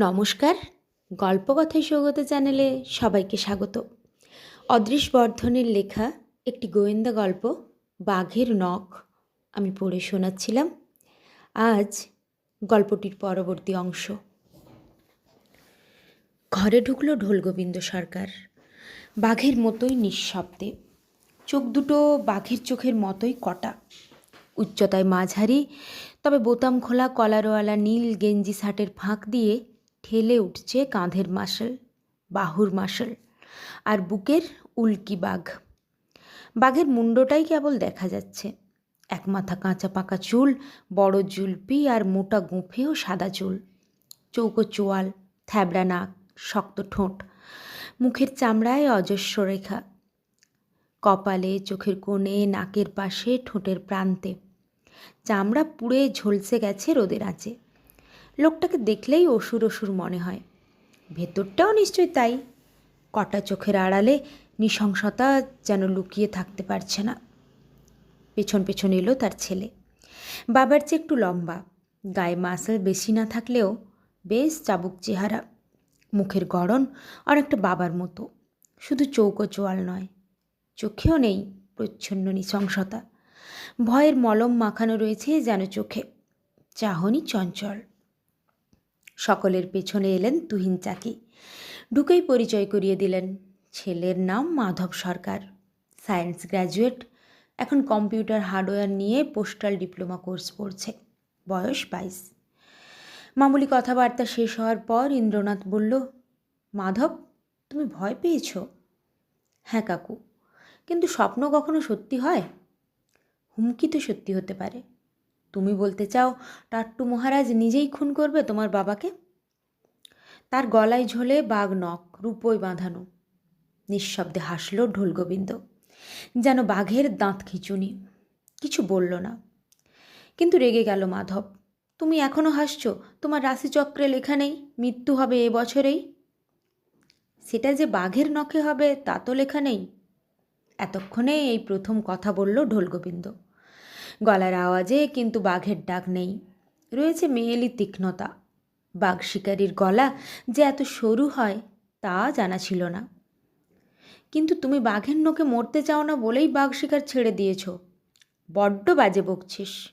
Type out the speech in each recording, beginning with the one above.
নমস্কার। গল্পকথায় সৌগত চ্যানেলে সবাইকে স্বাগত। অদৃশ বর্ধনের লেখা একটি গোয়েন্দা গল্প, বাঘের নখ, আমি পড়ে শোনাচ্ছিলাম। আজ গল্পটির পরবর্তী অংশ। ঘরে ঢুকলো ঢোলগোবিন্দ সরকার। বাঘের মতোই নিঃশব্দে। চোখ দুটো বাঘের চোখের মতোই কটা। উচ্চতায় মাঝারি, তবে বোতাম খোলা কলারওয়ালা নীল গেঞ্জি শার্টের ফাঁক দিয়ে ঠেলে উঠছে কাঁধের মাসল, বাহুর মাসল আর বুকের উল্কি বাঘ। বাঘের মুন্ডটাই কেবল দেখা যাচ্ছে। এক মাথা কাঁচা পাকা চুল, বড় জুলপি আর মোটা গুঁফেও সাদা চুল। চৌকো চোয়াল, থ্যাবড়া নাক, শক্ত ঠোঁট, মুখের চামড়ায় অজস্র রেখা। কপালে, চোখের কোণে, নাকের পাশে, ঠোঁটের প্রান্তে। চামড়া পুড়ে ঝলসে গেছে রোদের আঁচে। লোকটাকে দেখলেই অসুর অসুর মনে হয়। ভেতরটাও নিশ্চয়ই তাই। কটা চোখের আড়ালে নৃশংসতা যেন লুকিয়ে থাকতে পারছে না। পেছন পেছন এলো তার ছেলে। বাবার চেয়ে একটু লম্বা। গায়ে মাসল বেশি না থাকলেও বেশ চাবুক চেহারা। মুখের গড়ন অনেকটা বাবার মতো। শুধু চৌকো চোয়াল নয়। চোখেও নেই প্রচ্ছন্ন নৃশংসতা। ভয়ের মলম মাখানো রয়েছে যেন চোখে। চাহনি চঞ্চল। সকলের পেছনে এলেন তুহিন চাকি। ঢুকেই পরিচয় করিয়ে দিলেন, ছেলের নাম মাধব সরকার। সায়েন্স গ্র্যাজুয়েট এখন কম্পিউটার হার্ডওয়্যার নিয়ে পোস্টাল ডিপ্লোমা কোর্স পড়ছে, বয়স বাইশ। মামুলি কথাবার্তা শেষ হওয়ার পর ইন্দ্রনাথ বলল, মাধব, তুমি ভয় পেয়েছ? হ্যাঁ কাকু, কিন্তু স্বপ্ন কখনো সত্যি হয়? হুমকি তো সত্যি হতে পারে। তুমি বলতে চাও, টাট্টু মহারাজ নিজেই খুন করবে তোমার বাবাকে? তার গলায় ঝোলে বাঘ নখ রূপই বাঁধানো। নিঃশব্দে হাসল ঢোলগোবিন্দ। যেন বাঘের দাঁত খিচুনি। কিছু বলল না। কিন্তু রেগে গেল মাধব। তুমি এখনও হাসছো? তোমার রাশিচক্রে লেখা নেই, মৃত্যু হবে এ বছরেই? সেটা যে বাঘের নখে হবে তা তো লেখা নেই। এতক্ষণে এই প্রথম কথা বলল ঢোলগোবিন্দ। গলার আওয়াজে কিন্তু বাঘের ডাক নেই। রয়েছে মেয়েলি তীক্ষ্ণতা। বাঘ শিকারীর গলা যে এত সরু হয় তা জানা ছিল না। কিন্তু তুমি বাঘের নোকে মরতে চাও না বলেই বাঘ শিকার ছেড়ে দিয়েছ। বড্ড বাজে বকছিস।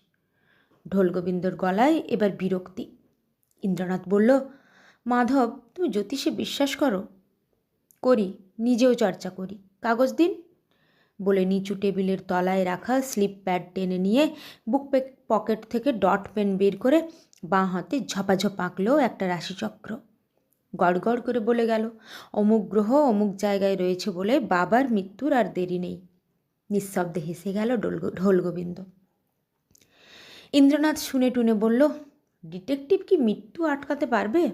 ঢোলগোবিন্দর গলায় এবার বিরক্তি। ইন্দ্রনাথ বলল, মাধব, তুমি জ্যোতিষে বিশ্বাস করো? করি, নিজেও চর্চা করি। কাগজ দিন। বলে নিচু টেবিলের তলায় রাখা স্লিপ প্যাড টেনে নিয়ে বুক পকেট থেকে ডট পেন বের করে বাঁ হাতে ঝপাঝপ আঁকলো একটা রাশিচক্র। গড়গড় করে বলে গেল, অমুক গ্রহ অমুক জায়গায় রয়েছে বলে বাবার মৃত্যুর আর দেরি নেই। নিঃশব্দে হেসে গেল ঢোল গোবিন্দ। ইন্দ্রনাথ শুনে টুনে বলল, ডিটেকটিভ কি মৃত্যু আটকাতে পারবে?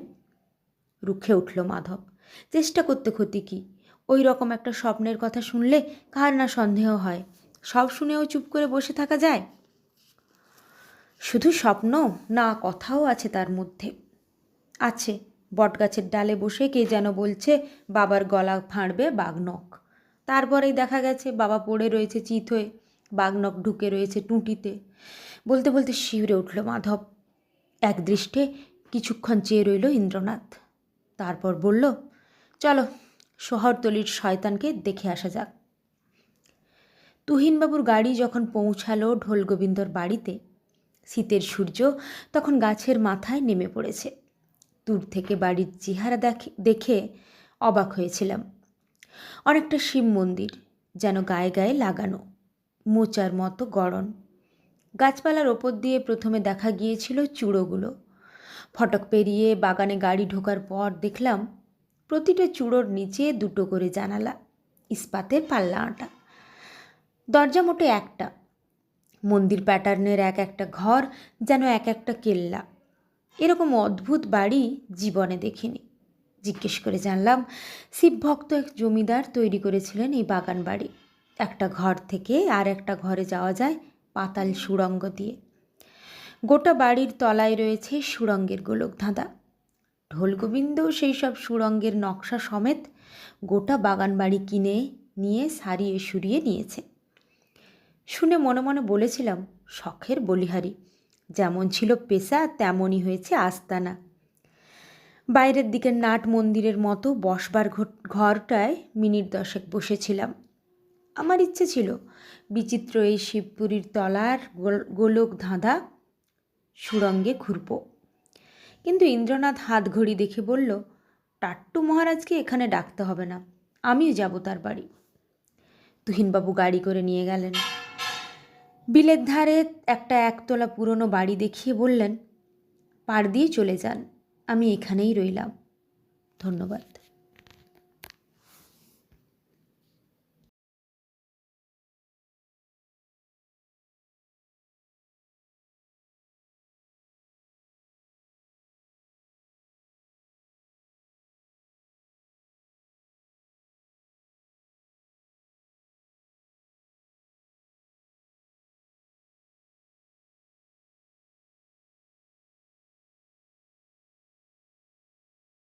রুখে উঠল মাধব, চেষ্টা করতে ক্ষতি কী? ওই রকম একটা স্বপ্নের কথা শুনলে কার না সন্দেহ হয়? সব শুনেও চুপ করে বসে থাকা যায়? শুধু স্বপ্ন না, কথাও আছে তার মধ্যে। আছে, বটগাছের ডালে বসে কে যেন বলছে, বাবার গলা ফাঁড়বে বাঘনক তারপরেই দেখা গেছে, বাবা পড়ে রয়েছে চিত হয়ে বাঘনক ঢুকে রয়েছে টুঁটিতে। বলতে বলতে শিউরে উঠল মাধব। এক দৃষ্টে কিছুক্ষণ চেয়ে রইল ইন্দ্রনাথ। তারপর বলল, চলো শহরতলির শয়তানকে দেখে আসা যাক। তুহিনবাবুর গাড়ি যখন পৌঁছালো ঢোলগোবিন্দর বাড়িতে, শীতের সূর্য তখন গাছের মাথায় নেমে পড়েছে। দূর থেকে বাড়ির চেহারা দেখে অবাক হয়েছিলাম। অনেকটা শিব মন্দির, যেন গায়ে গায়ে লাগানো, মোচার মতো গড়ন। গাছপালার ওপর দিয়ে প্রথমে দেখা গিয়েছিল চূড়োগুলো। ফটক পেরিয়ে বাগানে গাড়ি ঢোকার পর দেখলাম প্রতিটা চূড়োর নিচে দুটো করে জানালা, ইস্পাতের পাল্লা আঁটা, দরজা মোটে একটা, মন্দির প্যাটার্নের এক একটা ঘর যেন এক একটা কেল্লা। এরকম অদ্ভুত বাড়ি জীবনে দেখিনি। জিজ্ঞেস করে জানলাম শিবভক্ত এক জমিদার তৈরি করেছিলেন এই বাগান বাড়ি। একটা ঘর থেকে আর একটা ঘরে যাওয়া যায় পাতাল সুড়ঙ্গ দিয়ে। গোটা বাড়ির তলায় রয়েছে সুড়ঙ্গের গোলক ধাঁধা ঢোলগোবিন্দও সেই সব সুরঙ্গের নকশা সমেত গোটা বাগান বাড়ি কিনে নিয়ে সারিয়ে সুরিয়ে নিয়েছে। শুনে মনে মনে বলেছিলাম, শখের বলিহারি, যেমন ছিল পেশা, তেমনই হয়েছে আস্তানা। বাইরের দিকের নাট মন্দিরের মতো বসবার ঘর- ঘরটায় মিনিট দশেক বসেছিলাম। আমার ইচ্ছে ছিল, বিচিত্র এই শিবপুরীর তলার গোলক ধাঁধা সুরঙ্গে ঘুরব। কিন্তু ইন্দ্রনাথ হাত ঘড়ি দেখে বলল, টাট্টু মহারাজকে এখানে ডাকতে হবে না, আমিও যাব তার বাড়ি। তুহিনবাবু গাড়ি করে নিয়ে গেলেন। বিলের ধারে একটা একতলা পুরনো বাড়ি দেখিয়ে বললেন, পার দিয়ে চলে যান, আমি এখানেই রইলাম। ধন্যবাদ।